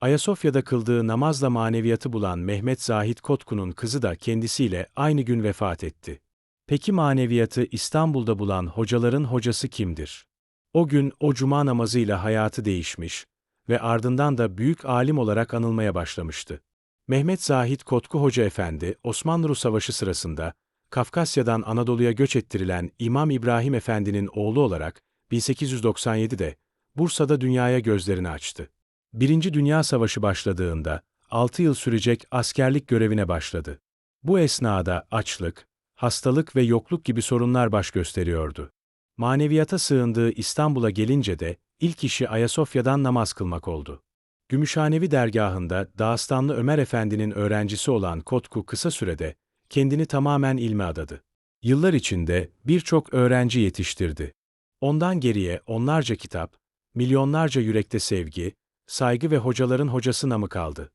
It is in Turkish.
Ayasofya'da kıldığı namazla maneviyatı bulan Mehmet Zahit Kotku'nun kızı da kendisiyle aynı gün vefat etti. Peki maneviyatı İstanbul'da bulan hocaların hocası kimdir? O gün o cuma namazıyla hayatı değişmiş ve ardından da büyük alim olarak anılmaya başlamıştı. Mehmet Zahit Kotku Hoca Efendi, Osmanlı Savaşı sırasında Kafkasya'dan Anadolu'ya göç ettirilen İmam İbrahim Efendi'nin oğlu olarak 1897'de Bursa'da dünyaya gözlerini açtı. Birinci Dünya Savaşı başladığında 6 yıl sürecek askerlik görevine başladı. Bu esnada açlık, hastalık ve yokluk gibi sorunlar baş gösteriyordu. Maneviyata sığındığı İstanbul'a gelince de ilk işi Ayasofya'dan namaz kılmak oldu. Gümüşhanevi dergahında Dağıstanlı Ömer Efendi'nin öğrencisi olan Kotku kısa sürede kendini tamamen ilme adadı. Yıllar içinde birçok öğrenci yetiştirdi. Ondan geriye onlarca kitap, milyonlarca yürekte sevgi, saygı ve hocaların hocası namı kaldı.